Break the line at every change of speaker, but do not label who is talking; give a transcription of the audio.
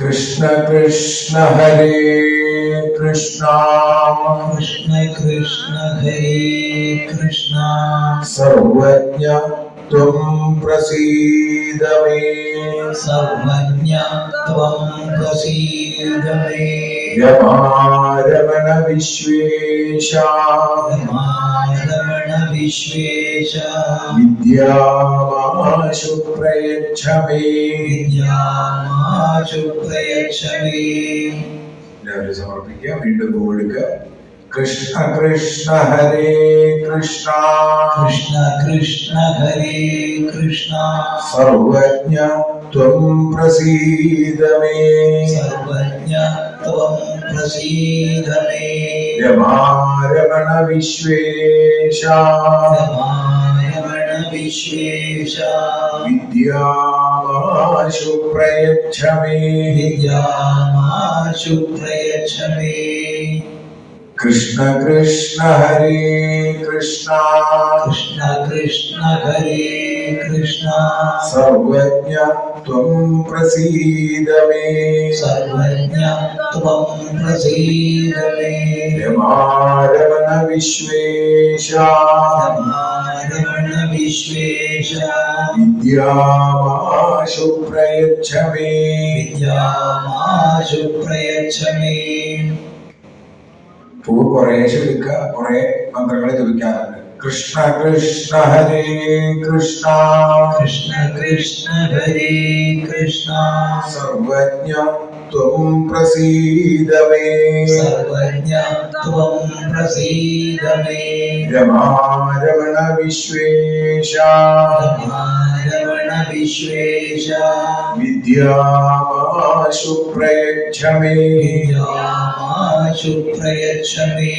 കൃഷ്ണ കൃഷ്ണ ഹരേ കൃഷ്ണ.
കൃഷ്ണ കൃഷ്ണ ഹരേ കൃഷ്ണ.
സർവജ്ഞ ത്വം പ്രസീദ മേ
സർവജ്ഞ ത്വം പ്രസീദ മേ
രമാരമണ വിശ്വേശ.
രമണ വിശ്വേശ.
വിദ്യാമാശു പ്രയച്ഛ മേ
വിദ്യാമാശു പ്രയച്ഛ മേ
എല്ലാവരും സമർപ്പിക്കുക വീണ്ടും കൊടുക്കുക കൃഷ്ണ കൃഷ്ണ ഹരേ കൃഷ്ണ.
കൃഷ്ണ കൃഷ്ണ ഹരേ കൃഷ്ണ.
സർവജ്ഞ ത്വം പ്രസീദ മേ
സർവജ്ഞ ത്വം പ്രസീദ മേ
രമാരമണ വിശ്വേശ
രമണ വിശ്വേശ
വിദ്യാമാശു പ്രയച്ഛ മേ
വിദ്യാമാശു പ്രയച്ഛ മേ
കൃഷ്ണ കൃഷ്ണ ഹരേ കൃഷ്ണ
കൃഷ്ണ കൃഷ്ണ ഹരേ കൃഷ്ണ
സർവജ്ഞ ത്വം പ്രസീദ മേ
സർവജ്ഞ ത്വം പ്രസീദ മേ
രമാരമണ വിശ്വേശ
രമണ വിശ്വേശ
വിദ്യാമാശു പ്രയച്ഛ മേ
വിദ്യാമാശു പ്രയച്ഛ മേ
പൂ കുറേശ്ശെ എടുക്കുക കുറെ മന്ത്രങ്ങളെ ജപിക്കാറുണ്ട്. കൃഷ്ണ കൃഷ്ണ ഹരേ കൃഷ്ണ.
കൃഷ്ണ കൃഷ്ണ ഹരേ കൃഷ്ണ.
സർവജ്ഞ ത്വം പ്രസീദമേ
സർവജ്ഞം ത്വം പ്രസീദമേ രമാ
രമാരമണ വിശ്വേശ.
രമണ विश्वेश
विद्यामाशु प्रयच्छ मे
विद्यामाशु प्रयच्छ मे